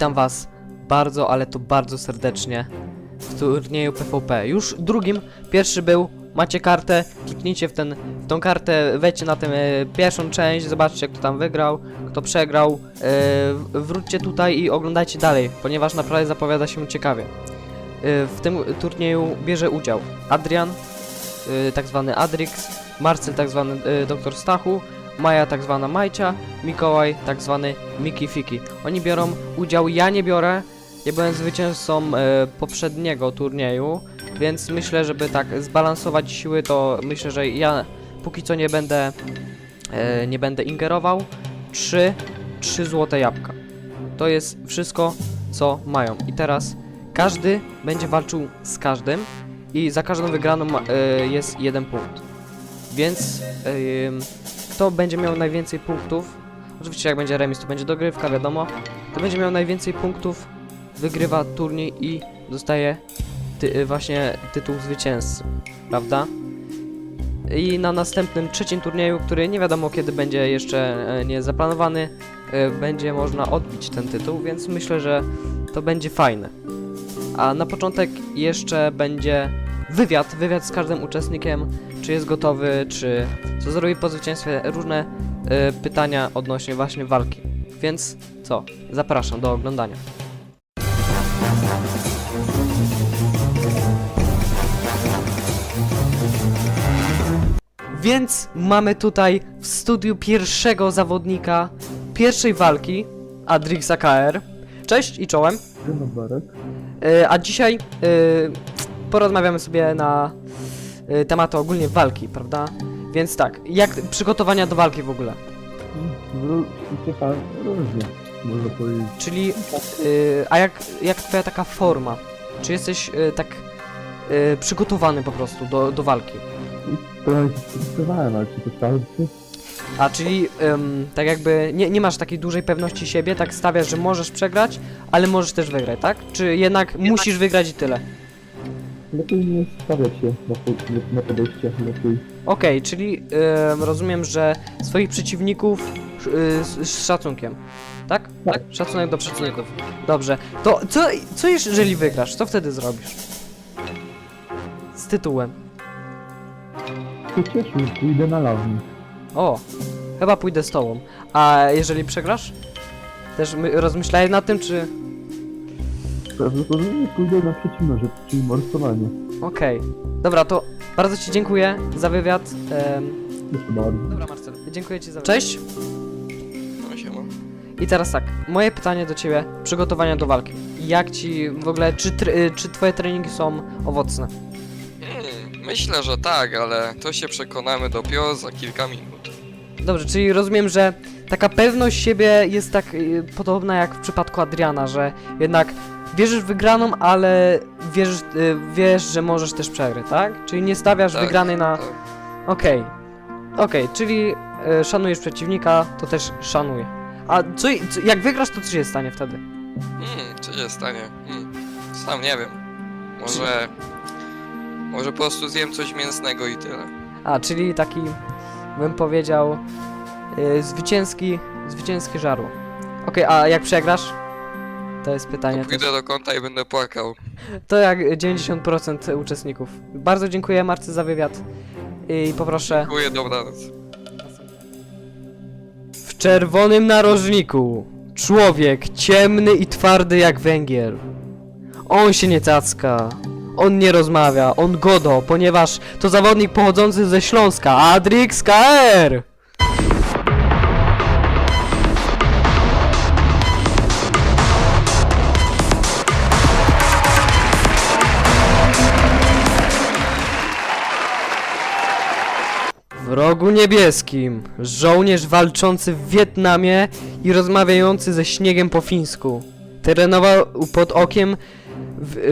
witam was bardzo, ale to bardzo serdecznie w turnieju PvP. Już drugim, pierwszy był, macie kartę, kliknijcie w, ten, w tą kartę, wejdźcie na tę e, pierwszą część, zobaczcie kto tam wygrał, kto przegrał, e, wróćcie tutaj i oglądajcie dalej, ponieważ naprawdę zapowiada się ciekawie. E, w tym turnieju bierze udział Adrian, e, tak zwany Adrix, Marcel, tak zwany e, Dr. Stachu, Maja, tak zwana Majcia, Mikołaj, tak zwany Miki Fiki. Oni biorą udział, ja nie biorę. Ja byłem zwycięzcą e, poprzedniego turnieju, więc myślę, żeby tak zbalansować siły, to myślę, że ja póki co nie będę e, nie będę ingerował. Trzy, trzy złote jabłka. To jest wszystko, co mają. I teraz każdy będzie walczył z każdym i za każdą wygraną e, jest jeden punkt. Więc kto będzie miał najwięcej punktów, oczywiście jak będzie remis, to będzie dogrywka, wiadomo, kto będzie miał najwięcej punktów, wygrywa turniej i dostaje ty, y, właśnie tytuł zwycięzcy, prawda? I na następnym trzecim turnieju, który nie wiadomo kiedy będzie jeszcze e, nie zaplanowany, e, będzie można odbić ten tytuł, więc myślę, że to będzie fajne. A na początek jeszcze będzie wywiad, wywiad z każdym uczestnikiem, czy jest gotowy, czy co zrobi po zwycięstwie, różne e, pytania odnośnie właśnie walki. Więc co? Zapraszam do oglądania. Więc mamy tutaj w studiu pierwszego zawodnika pierwszej walki, Adrixa KR. Cześć i czołem. Dzień dobry. E, A dzisiaj e, porozmawiamy sobie na e, tematy ogólnie walki, prawda? Więc tak, jak przygotowania do walki w ogóle? Różnie, można powiedzieć. Czyli, e, a jak, jak twoja taka forma? Czy jesteś e, tak e, przygotowany po prostu do, do walki? Trochę się przygotowałem, ale czy to starczy? A czyli em, tak jakby nie, nie masz takiej dużej pewności siebie, tak stawiasz, że możesz przegrać, ale możesz też wygrać, tak? Czy jednak musisz wygrać i tyle? Lepiej nie stawiać się na, po, na podejście, lepiej. Okej, czyli em, rozumiem, że swoich przeciwników y, z, z szacunkiem. Tak? Tak. Szacunek do przeciwników. Dobrze. To co, co jeżeli wygrasz? Co wtedy zrobisz? Z tytułem. Się cieszę, pójdę na lawni. O, chyba pójdę z tobą. A jeżeli przegrasz? Też my, rozmyślałeś nad tym, czy... Prawdopodobnie pójdę na przeciwną rzecz, czyli morsowanie. Okej. Dobra, to bardzo ci dziękuję za wywiad. Em, Proszę bardzo. dobra, Marcel. Dziękuję ci za wywiad. Cześć. No siema. I teraz tak, moje pytanie do ciebie, przygotowania do walki. Jak ci w ogóle, czy, tr- y, czy twoje treningi są owocne? Hmm, myślę, że tak, ale to się przekonamy dopiero za kilka minut. Dobrze, czyli rozumiem, że taka pewność siebie jest tak y, podobna jak w przypadku Adriana, że jednak wierzysz w wygraną, ale wierzysz, y, wiesz, że możesz też przegrać, tak? Czyli nie stawiasz Tak, wygranej na... tak. Okej. Okej, czyli y, szanujesz przeciwnika, to też szanuję. A co, co, jak wygrasz, to co się stanie wtedy? Hmm, co się stanie? Hmm, sam nie wiem. Może... Może po prostu zjem coś mięsnego i tyle. A, czyli taki, bym powiedział, yy, zwycięski, zwycięski żarło. Okej, a jak przegrasz? To jest pytanie To też. pójdę do kąta i będę płakał. To jak 90% uczestników. Bardzo dziękuję Marcy za wywiad i poproszę Dziękuję, dobranoc. w czerwonym narożniku człowiek ciemny i twardy jak węgiel. On się nie cacka. On nie rozmawia, on godo, ponieważ to zawodnik pochodzący ze Śląska, Adrix KR! Rogu niebieskim żołnierz walczący w Wietnamie i rozmawiający ze śniegiem po fińsku. Trenował pod okiem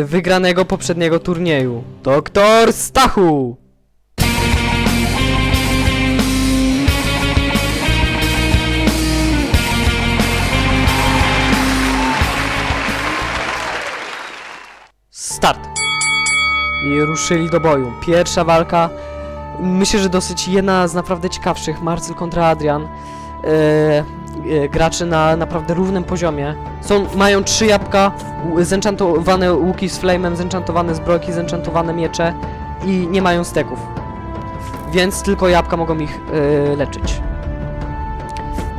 wygranego poprzedniego turnieju. Doktor Stachu! Start! I ruszyli do boju. Pierwsza walka Myślę, że dosyć jedna z naprawdę ciekawszych. Marcel kontra Adrian. Eee, e, graczy na naprawdę równym poziomie. Są, mają trzy jabłka, zenchantowane łuki z flame'em, zenchantowane zbrojki, zenchantowane miecze i nie mają steków. Więc tylko jabłka mogą ich e, leczyć.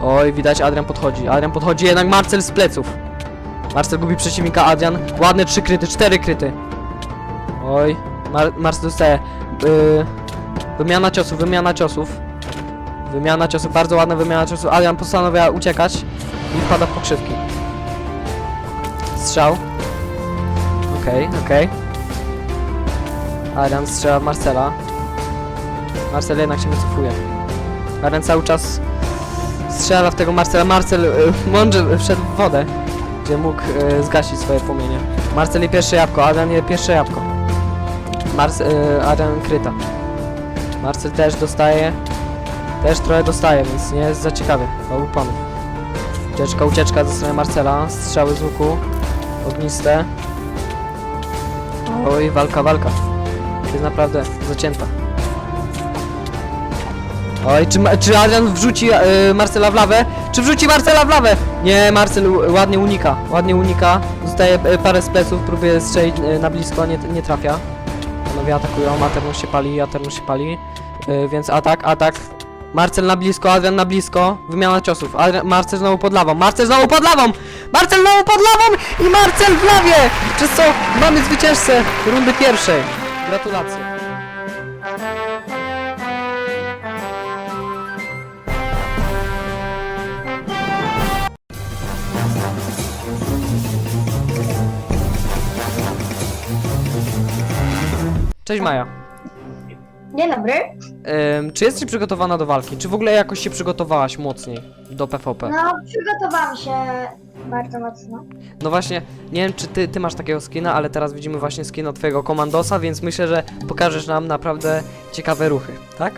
Oj, widać, Adrian podchodzi. Adrian podchodzi, jednak Marcel z pleców. Marcel gubi przeciwnika, Adrian. Ładne trzy kryty, cztery kryty. Oj, Mar Marcel dostaje. Yy, wymiana ciosów, wymiana ciosów. Wymiana ciosów, bardzo ładna wymiana ciosów. Adrian postanawia uciekać i wpada w pokrzywki. Strzał. Okej, okej. Adrian strzela w Marcela. Marcel jednak się wycofuje. Adrian cały czas strzela w tego Marcela. Marcel y, mądrze wszedł w wodę, gdzie mógł y, zgasić swoje płomienie. Marcel je pierwsze jabłko, Adrian je pierwsze jabłko. Marcel, y, Adrian kryta. Marcel też dostaje. Też trochę dostaje, więc nie jest za ciekawie. Obu panów. Ucieczka, ucieczka ze strony Marcela. Strzały z łuku. Ogniste. Oj, walka, walka. Jest naprawdę zacięta. Oj, czy, czy Adrian wrzuci e, Marcela w lawę? Czy wrzuci Marcela w lawę? Nie, Marcel ładnie unika. Ładnie unika. Zostaje e, parę z pleców, próbuje strzelić e, na blisko, nie, nie trafia. Panowie atakują, Aternus się pali, Aternus się pali. E, więc atak, atak. Marcel na blisko, Adrian na blisko. Wymiana ciosów. Adrian, Marcel znowu pod lawą. Marcel znowu pod lawą! Marcel znowu pod lawą! I Marcel w lawie! Przez co mamy zwycięzcę rundy pierwszej. Gratulacje. Cześć Maja. Dzień dobry. Ym, czy jesteś przygotowana do walki? Czy w ogóle jakoś się przygotowałaś mocniej do PvP? No, przygotowałam się bardzo mocno. No właśnie, nie wiem czy ty, ty masz takiego skina, ale teraz widzimy właśnie skina twojego komandosa, więc myślę, że pokażesz nam naprawdę ciekawe ruchy, tak?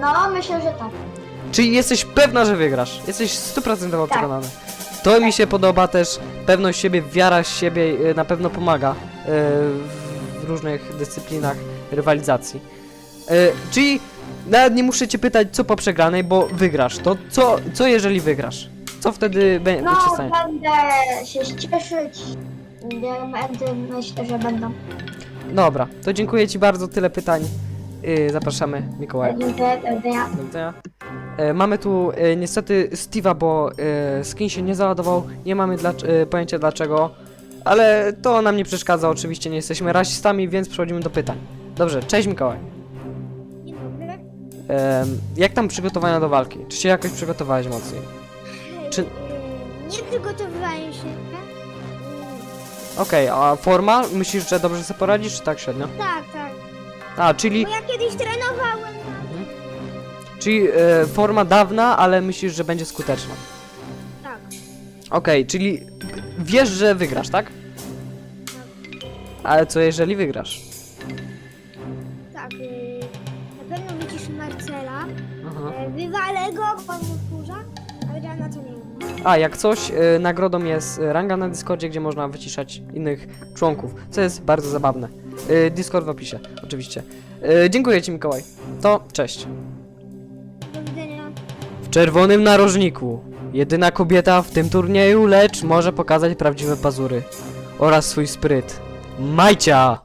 No, myślę, że tak. Czyli jesteś pewna, że wygrasz? Jesteś stuprocentowo Tak. przekonana. To mi się podoba też, pewność siebie, wiara w siebie y, na pewno pomaga y, w różnych dyscyplinach rywalizacji. Y, Czyli nawet nie muszę cię pytać co po przegranej, bo wygrasz. To co, co jeżeli wygrasz? Co wtedy będzie No, się stanie? będę się cieszyć. Diamenty myślę, że będą. Dobra, to dziękuję ci bardzo, tyle pytań. Y, zapraszamy Mikołaja. Do widzenia. Do widzenia. E, mamy tu e, niestety Steve'a, bo e, skin się nie załadował. Nie mamy dla, e, pojęcia dlaczego. Ale to nam nie przeszkadza, oczywiście nie jesteśmy rasistami, więc przechodzimy do pytań. Dobrze, cześć Mikołaj. Dzień dobry. Em, jak tam przygotowania do walki? Czy się jakoś przygotowałeś mocniej? Czy- Nie przygotowywałem się. Okej, a forma? Myślisz, że dobrze sobie poradzisz, czy tak średnio? Tak, tak. A, czyli, Bo ja kiedyś trenowałem. czyli e, forma dawna, ale myślisz, że będzie skuteczna. Okej, czyli wiesz, że wygrasz, tak? Ale co jeżeli wygrasz? Tak. y, Na pewno wyciszy Marcela. Aha. y, Wywalę go, bo on mu wkurza. Adriana to nie wiem. A, jak coś, y, nagrodą jest y, ranga na Discordzie, gdzie można wyciszać innych członków, co jest bardzo zabawne. Y, Discord w opisie, oczywiście. Y, dziękuję Ci, Mikołaj. To cześć. Do widzenia. W czerwonym narożniku. Jedyna kobieta w tym turnieju, lecz może pokazać prawdziwe pazury. Oraz swój spryt. Majcia!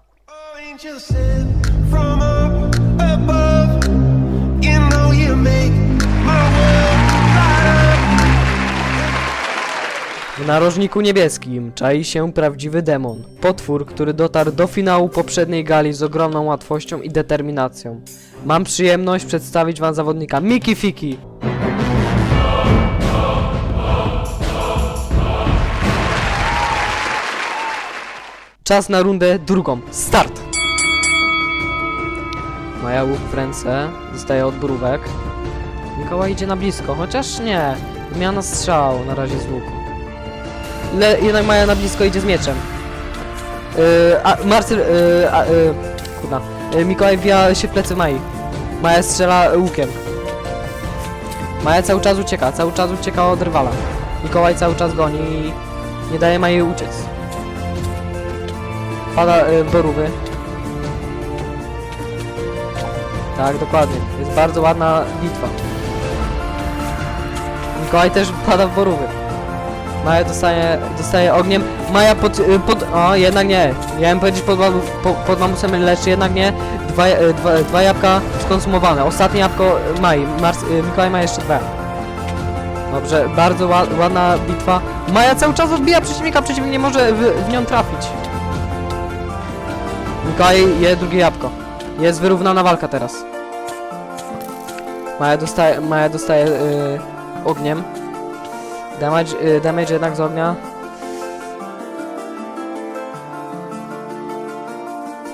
W narożniku niebieskim czai się prawdziwy demon. Potwór, który dotarł do finału poprzedniej gali z ogromną łatwością i determinacją. Mam przyjemność przedstawić wam zawodnika Miki Fiki. Czas na rundę drugą. Start! Maja łuk w ręce, zostaje odborówek. Mikołaj idzie na blisko, chociaż nie. Wymiana strzał na razie z łuku. Le, jednak Maja na blisko idzie z mieczem. Yy, a Marcel, yy, a, yy, kurwa. Yy, Mikołaj wbija się w plecy Mai. Maja strzela łukiem. Maja cały czas ucieka, cały czas ucieka od rywala. Mikołaj cały czas goni i nie daje Mai uciec. Pada yy, borówy. Tak, dokładnie. Jest bardzo ładna bitwa. Mikołaj też wpada w borówy. Maja dostaje, dostaje ogniem. Maja pod, y, pod... O, jednak nie. Miałem powiedzieć pod, po, pod mamusem, lecz jednak nie. Dwa, y, dwa, dwa jabłka skonsumowane. Ostatnie jabłko y, Mai. Mars, y, Mikołaj ma jeszcze dwa. Dobrze, bardzo ła, ładna bitwa. Maja cały czas odbija przeciwnika, przeciwnik nie może w, w nią trafić. Mikołaj je drugie jabłko. Jest wyrównana walka teraz. Maja dostaje, Maja dostaje y, ogniem. Damage, y, damage jednak z ognia.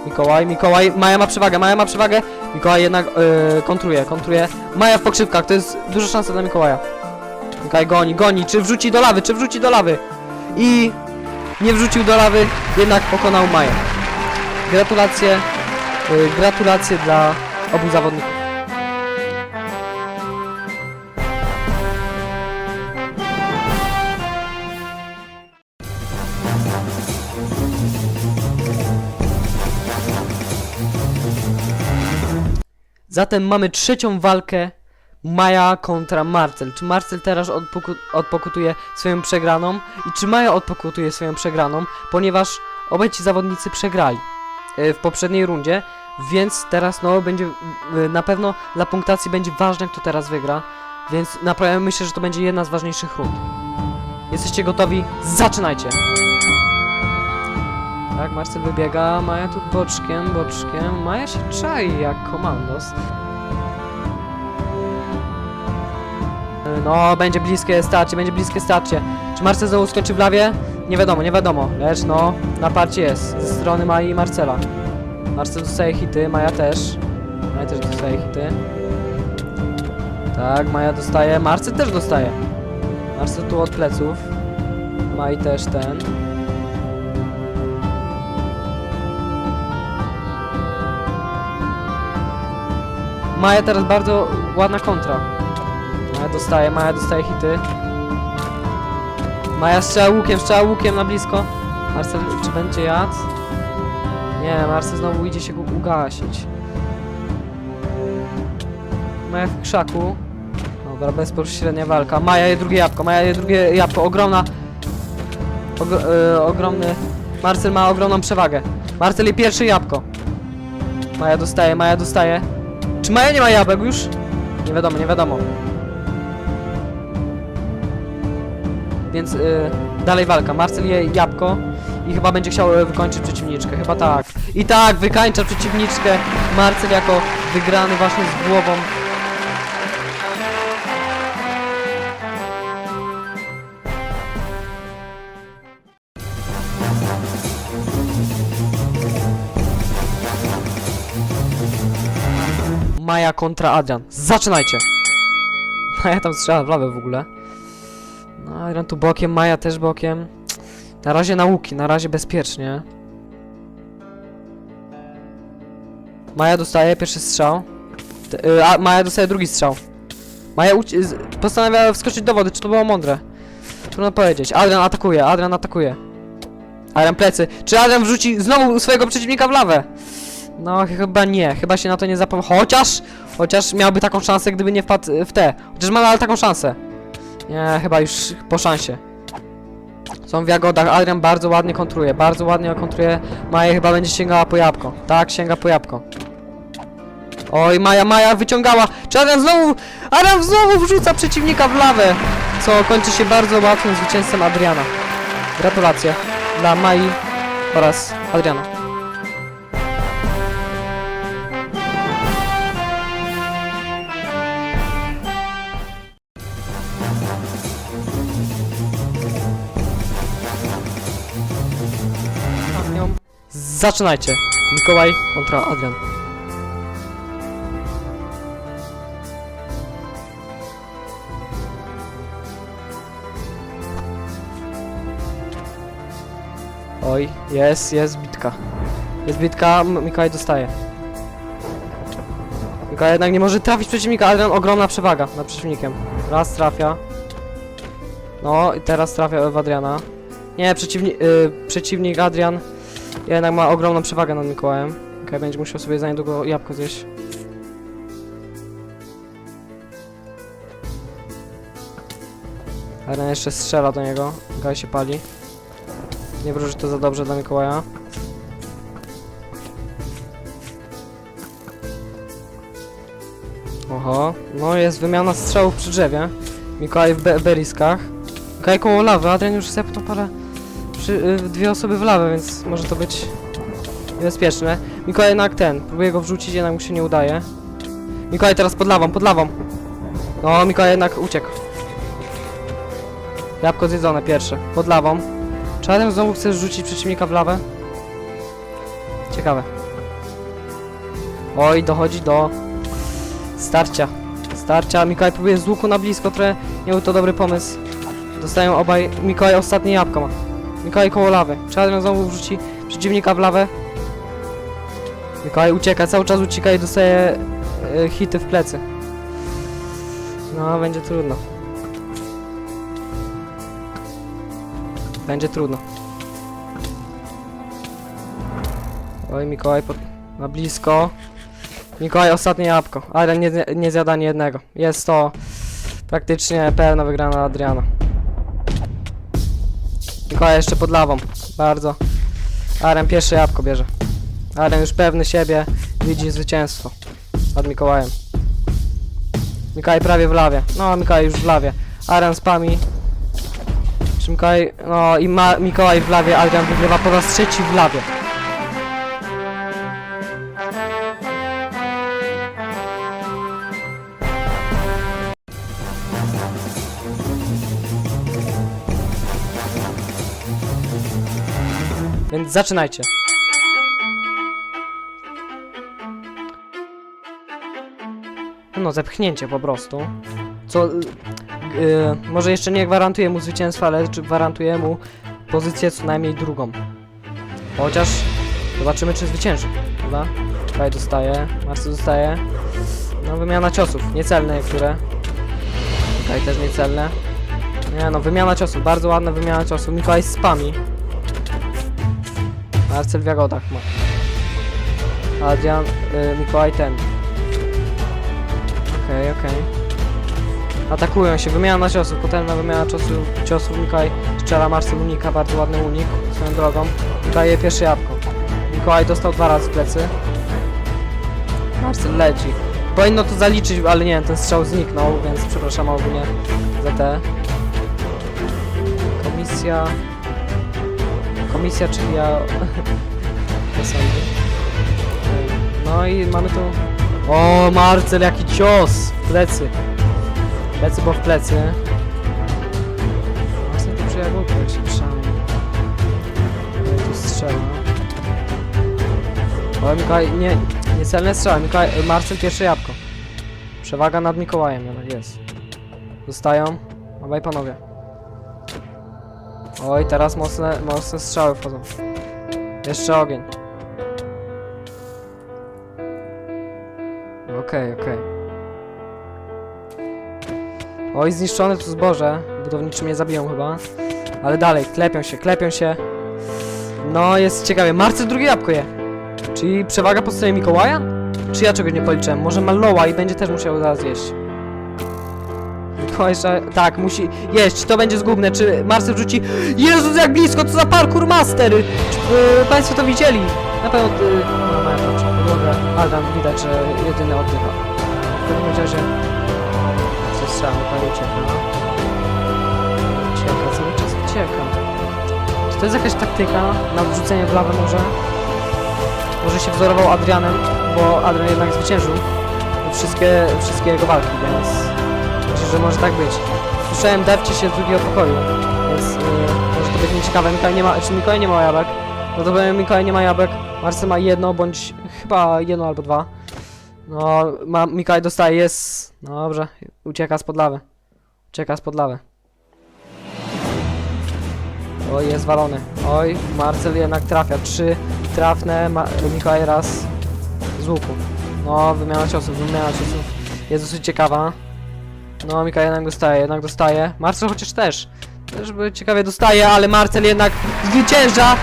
Mikołaj, Mikołaj, Maja ma przewagę, Maja ma przewagę. Mikołaj jednak y, kontruje, kontruje. Maja w pokrzywkach, to jest duża szansa dla Mikołaja. Mikołaj goni, goni, czy wrzuci do lawy, czy wrzuci do lawy. I nie wrzucił do lawy, jednak pokonał Maję. Gratulacje, y, gratulacje dla obu zawodników. Zatem mamy trzecią walkę Maja kontra Marcel. Czy Marcel teraz odpoku odpokutuje swoją przegraną i czy Maja odpokutuje swoją przegraną, ponieważ obaj ci zawodnicy przegrali w poprzedniej rundzie, więc teraz no będzie e, na pewno dla punktacji będzie ważne kto teraz wygra, więc naprawdę myślę, że to będzie jedna z ważniejszych rund. Jesteście gotowi? Zaczynajcie! Tak, Marcel wybiega, Maja tu boczkiem, boczkiem. Maja się czai jak komandos. No, będzie bliskie starcie, będzie bliskie starcie. Czy Marcel znowu skończy w lawie? Nie wiadomo, nie wiadomo. Lecz no, naparcie jest ze strony Mai i Marcela. Marcel dostaje hity, Maja też. Maja też dostaje hity. Tak, Maja dostaje, Marcel też dostaje. Marcel tu od pleców. Mai też ten. Maja teraz bardzo ładna kontra. Maja dostaje, Maja dostaje hity. Maja strzela łukiem, strzela łukiem na blisko. Marcel, czy będzie jad? Nie, Marcel znowu idzie się ugasić. Maja w krzaku. Dobra, bezpośrednia walka. Maja je drugie jabłko, Maja je drugie jabłko, ogromna. Ogro, e, ogromny. Marcel ma ogromną przewagę. Marcel je pierwsze jabłko. Maja dostaje, Maja dostaje. Czy Maja nie ma jabłek już? Nie wiadomo, nie wiadomo. Więc y, dalej walka. Marcel je jabłko i chyba będzie chciał y, wykończyć przeciwniczkę. Chyba tak. I tak, wykańcza przeciwniczkę. Marcel jako wygrany właśnie z głową. Maja kontra Adrian. Zaczynajcie! Maja tam strzela w lawę w ogóle. No, Adrian tu bokiem, Maja też bokiem. Na razie nauki, na razie bezpiecznie. Maja dostaje pierwszy strzał. Te, y, a Maja dostaje drugi strzał. Maja uci- postanawia wskoczyć do wody, czy to było mądre? Trudno powiedzieć. Adrian atakuje, Adrian atakuje. Adrian plecy. Czy Adrian wrzuci znowu swojego przeciwnika w lawę? No chyba nie, chyba się na to nie zapowie. Chociaż, chociaż miałby taką szansę, gdyby nie wpadł w te. Chociaż ma taką szansę. Nie, chyba już po szansie. Są w jagodach. Adrian bardzo ładnie kontruje, bardzo ładnie kontruje. Maja chyba będzie sięgała po jabłko. Tak, sięga po jabłko. Oj, Maja, Maja wyciągała. Czy Adrian znowu... Adrian znowu wrzuca przeciwnika w lawę. Co kończy się bardzo łatwym zwycięstwem Adriana. Gratulacje dla Mai oraz Adriana. Zaczynajcie. Mikołaj kontra Adrian. Oj, jest, jest bitka. Jest bitka, Mikołaj dostaje. Mikołaj jednak nie może trafić przeciwnika, Adrian ogromna przewaga nad przeciwnikiem. Raz trafia. No i teraz trafia w Adriana. Nie, przeciwni y, przeciwnik Adrian jednak ma ogromną przewagę nad Mikołajem. Okej, będzie musiał sobie za niedługo jabłko zjeść. Adrian jeszcze strzela do niego. Mikołaj się pali. Nie wróży to za dobrze dla Mikołaja. Oho, no jest wymiana strzałów przy drzewie. Mikołaj w be beriskach. Mikołaj koło lawy, Adrian już zepnął parę... Przy, y, dwie osoby w lawę, więc może to być niebezpieczne. Mikołaj jednak ten, próbuje go wrzucić, jednak mu się nie udaje. Mikołaj teraz pod lawą, pod lawą. No, Mikołaj jednak uciekł. Jabłko zjedzone pierwsze, pod lawą. Adrian znowu chcesz rzucić przeciwnika w lawę? Ciekawe. Oj, dochodzi do starcia. Starcia. Mikołaj próbuje z łuku na blisko, trochę nie był to dobry pomysł. Dostają obaj. Mikołaj ostatnie jabłko ma. Mikołaj koło lawy. Czy znowu wrzuci przeciwnika w lawę? Mikołaj ucieka, cały czas ucieka i dostaje e, hity w plecy. No, będzie trudno. Będzie trudno. Oj, Mikołaj pod... na blisko. Mikołaj, ostatnie jabłko. Ale nie, nie zjada ani jednego. Jest to praktycznie pełna wygrana Adriana. Mikołaj jeszcze pod lawą. Bardzo. Aren pierwsze jabłko bierze. Aren już pewny siebie widzi zwycięstwo nad Mikołajem. Mikołaj prawie w lawie. No, Mikołaj już w lawie. Aren spami. Czy Mikołaj... No i ma Mikołaj w lawie, Adrian wygrywa po raz trzeci w lawie. Zaczynajcie. No, zepchnięcie po prostu. Co... y, y, może jeszcze nie gwarantuje mu zwycięstwa, ale gwarantuje mu pozycję co najmniej drugą. Chociaż zobaczymy, czy zwycięży, prawda? Tutaj dostaje, Marcy dostaje. No, wymiana ciosów, niecelne niektóre. Tutaj też niecelne. Nie no, wymiana ciosów, bardzo ładna wymiana ciosów. Mikołaj spami. Marcel w jagodach ma. Adrian, y, Mikołaj ten. Okej, okej. Atakują się, wymiana ciosów, potem wymiana ciosów, ciosów Mikołaj strzela Marcel unika, bardzo ładny unik, swoją drogą. Daje pierwsze jabłko. Mikołaj dostał dwa razy w plecy. Marcel leci. Powinno to zaliczyć, ale nie, ten strzał zniknął, więc przepraszam ogólnie za te. Komisja... Komisja, czyli ja... No i mamy tu... O, Marcel, jaki cios! W plecy. Plecy, bo w plecy. Marcel tu przejechał, jak się trzeba. Tu strzela. O, Mikołaj, nie, niecelne strzały. Mikołaj, Marcel pierwsze jabłko. Przewaga nad Mikołajem, jednak jest. Zostają. Obaj panowie. Oj, teraz mocne, mocne strzały wchodzą. Jeszcze ogień. Okej, okej. Oj, zniszczone tu zboże. Budowniczy mnie zabiją chyba. Ale dalej, klepią się, klepią się. No, jest ciekawie. Marcel drugie jabłko je. Czyli przewaga po stronie Mikołaja? Czy ja czegoś nie policzyłem? Może ma Loa i będzie też musiał zaraz jeść. Tak, musi jeść. To będzie zgubne? Czy Marcel wrzuci... Jezus, jak blisko! Co za parkour master! Czy, y, Państwo to widzieli? Na pewno... Y, no, mają oczy. Podłogę. Adam, widać, że jedyny oddycha. W każdym razie... Co strzał, Mikołaj ucieka. Ucieka, cały czas ucieka. Czy to jest jakaś taktyka na wrzucenie w lawę może? Może się wzorował Adrianem, bo Adrian jednak zwyciężył wszystkie, wszystkie jego walki, więc że może tak być. Słyszałem dewcie się z drugiego pokoju, więc yy, może to być nieciekawe. Mikołaj nie ma, czy Mikołaj nie ma jabłek? No to powiem, Mikołaj nie ma jabłek, Marcel ma jedno, bądź chyba jedno albo dwa. No, ma, Mikołaj dostaje, jest... No dobrze, ucieka spod lawy. Ucieka spod lawy. Oj, jest walony. Oj, Marcel jednak trafia. Trzy trafne, Mikołaj raz z łuku. No, wymiana ciosów, wymiana ciosów jest dosyć ciekawa. No, Mikołaj jednak dostaje, jednak dostaje. Marcel chociaż też. Też by ciekawie dostaje, ale Marcel jednak zwycięża!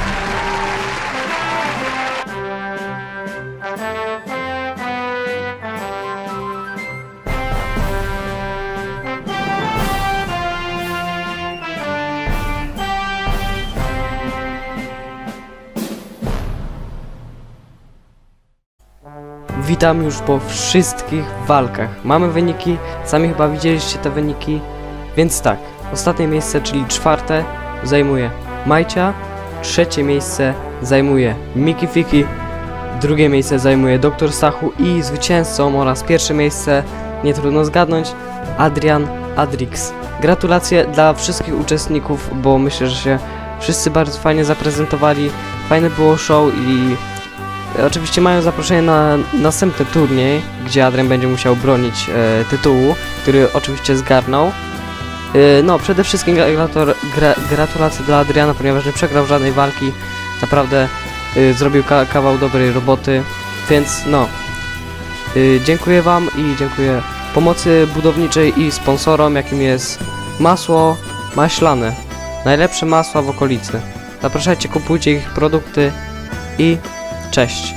Witam już po wszystkich walkach. Mamy wyniki, sami chyba widzieliście te wyniki, więc tak, ostatnie miejsce, czyli czwarte, zajmuje Majcia, trzecie miejsce zajmuje Miki Fiki, drugie miejsce zajmuje Dr. Stachu i zwycięzcą oraz pierwsze miejsce, nie trudno zgadnąć, Adrian Adrix. Gratulacje dla wszystkich uczestników, bo myślę, że się wszyscy bardzo fajnie zaprezentowali, fajne było show i oczywiście mają zaproszenie na następny turniej, gdzie Adrian będzie musiał bronić e, tytułu, który oczywiście zgarnął. E, no, przede wszystkim gra, gratulacje dla Adriana, ponieważ nie przegrał żadnej walki, naprawdę e, zrobił ka kawał dobrej roboty, więc no, e, dziękuję Wam i dziękuję pomocy budowniczej i sponsorom, jakim jest masło maślane. Najlepsze masła w okolicy. Zapraszajcie, kupujcie ich produkty i cześć.